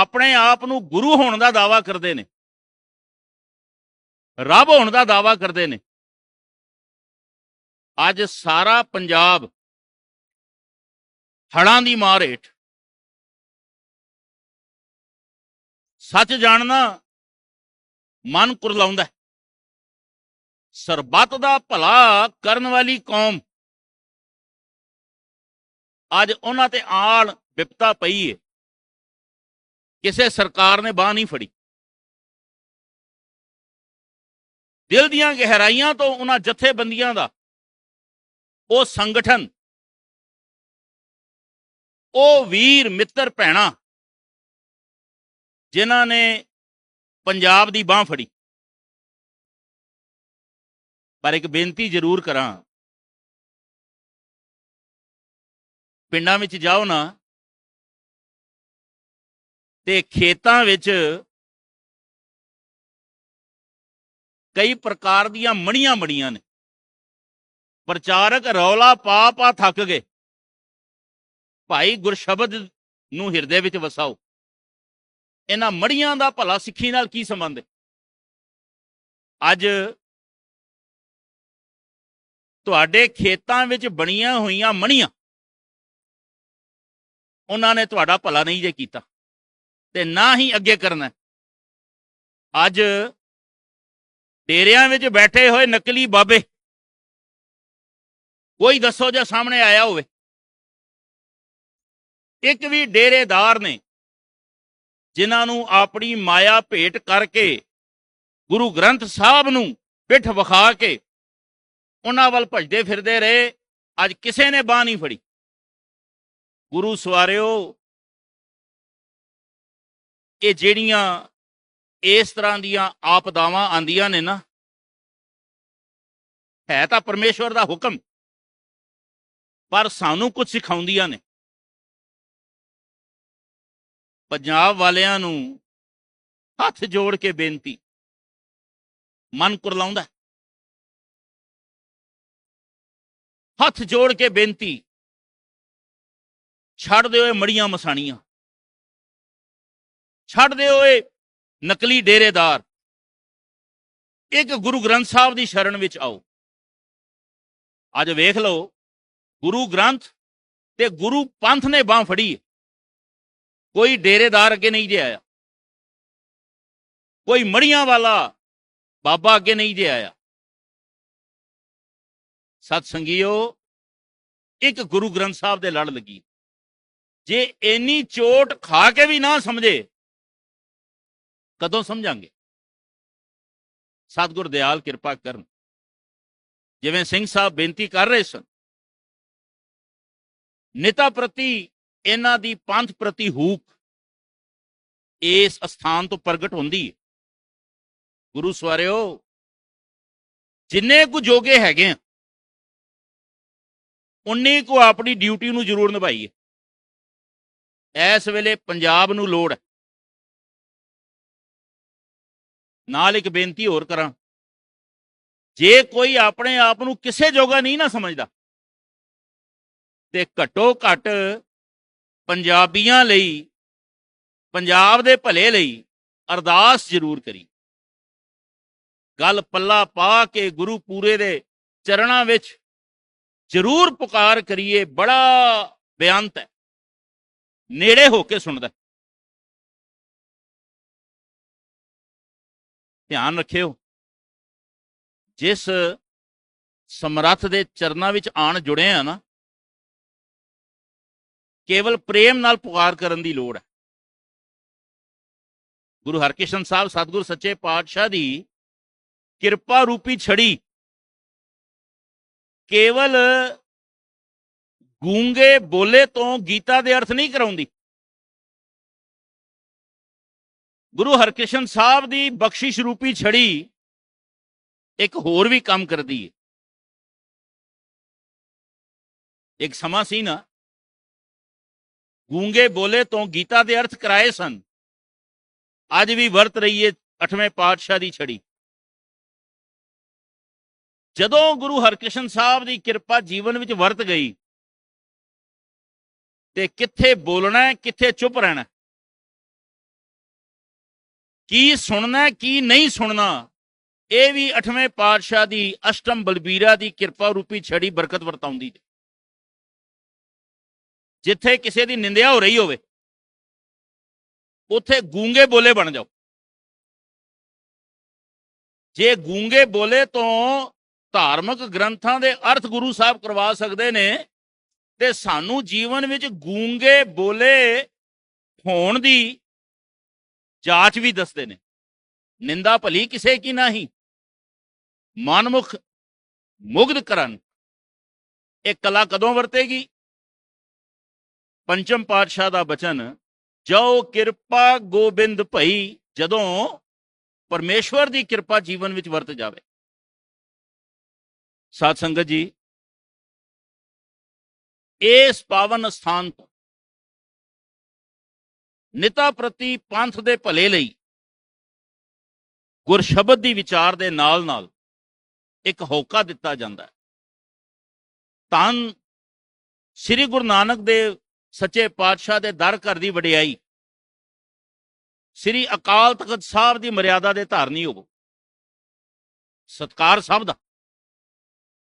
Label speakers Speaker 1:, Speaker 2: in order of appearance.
Speaker 1: ਆਪਣੇ ਆਪ ਨੂੰ ਗੁਰੂ ਹੋਣ ਦਾ ਦਾਵਾ ਕਰਦੇ ਨੇ। ਰੱਬ ਹੋਣ ਦਾ ਦਾਵਾ ਕਰਦੇ ਨੇ। ਅੱਜ ਸਾਰਾ ਪੰਜਾਬ ਹੜਾਂ ਦੀ ਮਾਰ ਹੇਠ। ਸੱਚ ਜਾਣਨਾ ਮਨ ਕੁਰਲਾਉਂਦਾ ਸਰਬੱਤ ਦਾ ਭਲਾ ਕਰਨ ਵਾਲੀ ਕੌਮ। ਅੱਜ ਉਹਨਾਂ ਤੇ ਆਲ ਵਿਪਤਾ ਪਈ ਏ। ਕਿਸੇ ਸਰਕਾਰ ਨੇ ਬਾਹ ਨਹੀਂ ਫੜੀ। ਦਿਲ ਦੀਆਂ ਗਹਿਰਾਈਆਂ ਤੋਂ ਉਹਨਾਂ ਜਥੇਬੰਦੀਆਂ ਦਾ ਉਹ ਸੰਗਠਨ, ਉਹ ਵੀਰ ਮਿੱਤਰ ਭੈਣਾ ਜਿਨ੍ਹਾਂ ਨੇ ਪੰਜਾਬ ਦੀ ਬਾਹ ਫੜੀ। ਪਰ ਇੱਕ ਬੇਨਤੀ ਜ਼ਰੂਰ ਕਰਾਂ, ਪਿੰਡਾਂ ਵਿੱਚ ਜਾਓ ਨਾ ਤੇ ਖੇਤਾਂ ਵਿੱਚ ਕਈ ਪ੍ਰਕਾਰ ਦੀਆਂ ਮਣੀਆਂ ਮੜੀਆਂ ਨੇ। ਪ੍ਰਚਾਰਕ ਰੌਲਾ ਪਾ ਪਾ ਥੱਕ ਗਏ। ਭਾਈ ਗੁਰਸ਼ਬਦ ਨੂੰ ਹਿਰਦੇ ਵਿੱਚ ਵਸਾਓ। ਇਹਨਾਂ ਮੜੀਆਂ ਦਾ ਭਲਾ ਸਿੱਖੀ ਨਾਲ ਕੀ ਸੰਬੰਧ ਹੈ ਅੱਜ ਤੁਹਾਡੇ ਖੇਤਾਂ ਵਿੱਚ ਬਣੀਆਂ ਹੋਈਆਂ ਮਣੀਆਂ, ਉਹਨਾਂ ਨੇ ਤੁਹਾਡਾ ਭਲਾ ਨਹੀਂ ਜੇ ਕੀਤਾ। ਤੇ ਨਾ ਹੀ ਅੱਗੇ ਕਰਨਾ ਅੱਜ ਡੇਰਿਆਂ ਵਿੱਚ ਬੈਠੇ ਹੋਏ ਨਕਲੀ ਬਾਬੇ, ਕੋਈ ਦੱਸੋ ਜੇ ਸਾਹਮਣੇ ਆਇਆ ਹੋਵੇ। ਇੱਕ ਵੀ ਡੇਰੇਦਾਰ ਨੇ ਜਿਨ੍ਹਾਂ ਨੂੰ ਆਪਣੀ ਮਾਇਆ ਭੇਟ ਕਰਕੇ ਗੁਰੂ ਗ੍ਰੰਥ ਸਾਹਿਬ ਨੂੰ ਪਿੱਠ ਵਿਖਾ ਕੇ ਉਹਨਾਂ ਵੱਲ ਭਜਦੇ ਫਿਰਦੇ ਰਹੇ, ਅੱਜ ਕਿਸੇ ਨੇ ਬਾਹ ਨਹੀਂ ਫੜੀ। ਗੁਰੂ ਸਵਾਰਿਓ ਇਹ ਜਿਹੜੀਆਂ ਇਸ ਤਰ੍ਹਾਂ ਦੀਆਂ ਆਪਦਾਵਾਂ ਆਂਦੀਆਂ ਨੇ ਨਾ, ਹੈ ਤਾਂ ਪਰਮੇਸ਼ਵਰ ਦਾ ਹੁਕਮ, ਪਰ ਸਾਨੂੰ ਕੁਝ ਸਿਖਾਉਂਦੀਆਂ ਨੇ। ਪੰਜਾਬ ਵਾਲਿਆਂ ਨੂੰ ਹੱਥ ਜੋੜ ਕੇ ਬੇਨਤੀ, ਮਨ ਕੁਰਲਾਉਂਦਾ ਹੱਥ ਜੋੜ ਕੇ ਬੇਨਤੀ, ਛੱਡ ਦਿਓ ਇਹ ਮੜੀਆਂ ਮਸਾਣੀਆਂ। ਛੱਡ ਦਿਓ ਇਹ ਨਕਲੀ ਡੇਰੇਦਾਰ। ਇੱਕ ਗੁਰੂ ਗ੍ਰੰਥ ਸਾਹਿਬ ਦੀ ਸ਼ਰਨ ਵਿੱਚ ਆਓ। ਅੱਜ ਵੇਖ ਲਓ, ਗੁਰੂ ਗ੍ਰੰਥ ਤੇ ਗੁਰੂ ਪੰਥ ਨੇ ਬਾਹ ਫੜੀ ਕੋਈ ਡੇਰੇਦਾਰ ਅੱਗੇ ਨਹੀਂ ਜੇ ਆਇਆ। ਕੋਈ ਮੜੀਆਂ ਵਾਲਾ ਬਾਬਾ ਅੱਗੇ ਨਹੀਂ ਜੇ ਆਇਆ। ਸਤ ਸੰਗੀਓ ਇੱਕ ਗੁਰੂ ਗ੍ਰੰਥ ਸਾਹਿਬ ਦੇ ਲੜ ਲੱਗੀ। ਜੇ ਇੰਨੀ ਚੋਟ ਖਾ ਕੇ ਵੀ ਨਾ ਸਮਝੇ ਕਦੋਂ ਸਮਝਾਂਗੇ? ਸਤਿਗੁਰ ਦਿਆਲ ਕਿਰਪਾ ਕਰਨ। ਜਿਵੇਂ ਸਿੰਘ ਸਾਹਿਬ ਬੇਨਤੀ ਕਰ ਰਹੇ ਸਨ। ਨੇਤਾ ਪ੍ਰਤੀ ਇਹਨਾਂ ਦੀ ਪੰਥ ਪ੍ਰਤੀ ਹੂਕ ਇਸ ਅਸਥਾਨ ਤੋਂ ਪ੍ਰਗਟ ਹੁੰਦੀ ਹੈ। ਗੁਰੂ ਸਵਾਰਿਓ, ਜਿੰਨੇ ਕੁ ਜੋਗੇ ਹੈਗੇ ਆ, ਉਨੇ ਕੋ ਆਪਣੀ ਡਿਊਟੀ ਨੂੰ ਜ਼ਰੂਰ ਨਿਭਾਈਏ। ਇਸ ਵੇਲੇ ਪੰਜਾਬ ਨੂੰ ਲੋੜ ਹੈ। ਨਾਲ ਇੱਕ ਬੇਨਤੀ ਹੋਰ ਕਰਾਂ। ਜੇ ਕੋਈ ਆਪਣੇ ਆਪ ਨੂੰ ਕਿਸੇ ਜੋਗਾ ਨਹੀਂ ਨਾ ਸਮਝਦਾ, ਤੇ ਘੱਟੋ ਘੱਟ ਪੰਜਾਬੀਆਂ ਲਈ, ਪੰਜਾਬ ਦੇ ਭਲੇ ਲਈ ਅਰਦਾਸ ਜ਼ਰੂਰ ਕਰੀ। ਗੱਲ ਪੱਲਾ ਪਾ ਕੇ ਗੁਰੂ ਪੂਰੇ ਦੇ ਚਰਣਾ ਵਿੱਚ ਜ਼ਰੂਰ ਪੁਕਾਰ ਕਰੀਏ, ਬੜਾ ਬਿਆੰਤ ਹੈ। ਨੇੜੇ ਹੋ ਕੇ ਸੁਣਦਾ। ਧਿਆਨ ਰੱਖਿਓ। ਜਿਸ ਸਮਰੱਥ ਦੇ ਚਰਨਾਂ ਵਿੱਚ ਆਣ ਜੁੜੇ ਆ ਨਾ, ਕੇਵਲ ਪ੍ਰੇਮ ਨਾਲ ਪੁਕਾਰ ਕਰਨ ਦੀ ਲੋੜ ਹੈ। ਗੁਰੂ ਹਰਕ੍ਰਿਸ਼ਨ ਸਾਹਿਬ, ਸਤਿਗੁਰ ਸੱਚੇ ਪਾਤਸ਼ਾਹ ਦੀ ਕਿਰਪਾ ਰੂਪੀ ਛੜੀ, ਕੇਵਲ ਗੂੰਗੇ ਬੋਲੇ ਤੋਂ ਗੀਤਾ ਦੇ ਅਰਥ ਨਹੀਂ ਕਰਾਉਂਦੀ। ਗੁਰੂ ਹਰਕ੍ਰਿਸ਼ਨ ਸਾਹਿਬ ਦੀ ਬਖਸ਼ਿਸ਼ ਰੂਪੀ ਛੜੀ ਇੱਕ ਹੋਰ ਵੀ ਕੰਮ ਕਰਦੀ ਹੈ ਇੱਕ ਸਮਾਂ ਸੀ ਨਾ, ਗੂੰਗੇ ਬੋਲੇ ਤੋਂ ਗੀਤਾ ਦੇ ਅਰਥ ਕਰਾਏ ਸਨ। ਅੱਜ ਵੀ ਵਰਤ ਰਹੀ ਹੈ ਅਠਵੇਂ ਪਾਤਸ਼ਾਹ ਦੀ ਛੜੀ। ਜਦੋਂ ਗੁਰੂ ਹਰਕ੍ਰਿਸ਼ਨ ਸਾਹਿਬ ਦੀ ਕਿਰਪਾ ਜੀਵਨ ਵਿੱਚ ਵਰਤ ਗਈ, ਤੇ ਕਿੱਥੇ ਬੋਲਣਾ ਹੈ, ਕਿੱਥੇ ਚੁੱਪ ਰਹਿਣਾ ਕੀ ਸੁਣਨਾ ਕੀ ਨਹੀਂ ਸੁਣਨਾ? ਇਹ ਵੀ ਅਠਵੇਂ ਪਾਤਸ਼ਾਹ ਦੀ ਅਸ਼ਟਮ ਬਲਬੀਰਾ ਦੀ ਕਿਰਪਾ ਰੂਪੀ ਛੜੀ ਬਰਕਤ ਵਰਤਾਉਂਦੀ ਹੈ। ਜਿੱਥੇ ਕਿਸੇ ਦੀ ਨਿੰਦਿਆ ਹੋ ਰਹੀ ਹੋਵੇ, ਉੱਥੇ ਗੂੰਗੇ ਬੋਲੇ ਬਣ ਜਾਓ। ਜੇ ਗੂੰਗੇ ਬੋਲੇ ਤੋਂ ਧਾਰਮਿਕ ਗ੍ਰੰਥਾਂ ਦੇ ਅਰਥ ਗੁਰੂ ਸਾਹਿਬ ਕਰਵਾ ਸਕਦੇ ਨੇ, ਤੇ ਸਾਨੂੰ ਜੀਵਨ ਵਿੱਚ ਗੂੰਗੇ ਬੋਲੇ ਹੋਣ ਦੀ ਜਾਂਚ ਵੀ ਦੱਸਦੇ ਨੇ। ਨਿੰਦਾ ਭਲੀ ਕਿਸੇ ਕੀ ਨਹੀਂ। ਮਨਮੁਖ ਮੁਗਧ ਕਰਨ। ਇਹ ਕਲਾ ਕਦੋਂ ਵਰਤੇਗੀ? ਪੰਚਮ ਪਾਤਸ਼ਾਹ ਦਾ ਬਚਨ ਜੋ ਕਿਰਪਾ ਗੋਬਿੰਦ ਭਈ, ਜਦੋਂ ਪਰਮੇਸ਼ਵਰ ਦੀ ਕਿਰਪਾ ਜੀਵਨ ਵਿੱਚ ਵਰਤ ਜਾਵੇ। ਸਾਧ ਸੰਗਤ ਜੀ, ਇਸ ਪਾਵਨ ਸਥਾਨ ਤੋਂ ਨਿਤਾ ਪ੍ਰਤੀ ਪੰਥ ਦੇ ਭਲੇ ਲਈ ਗੁਰਸ਼ਬਦ ਦੀ ਵਿਚਾਰ ਦੇ ਨਾਲ ਨਾਲ ਇੱਕ ਹੋਕਾ ਦਿੱਤਾ ਜਾਂਦਾ ਹੈ। ਤਨ ਸ੍ਰੀ ਗੁਰੂ ਨਾਨਕ ਦੇਵ ਸੱਚੇ ਪਾਤਸ਼ਾਹ ਦੇ ਦਰ ਘਰ ਦੀ ਵਡਿਆਈ, ਸ੍ਰੀ ਅਕਾਲ ਤਖਤ ਸਾਹਿਬ ਦੀ ਮਰਿਆਦਾ ਦੇ ਧਾਰਨੀ ਹੋਵੋ। ਸਤਕਾਰ ਸਭ ਦਾ।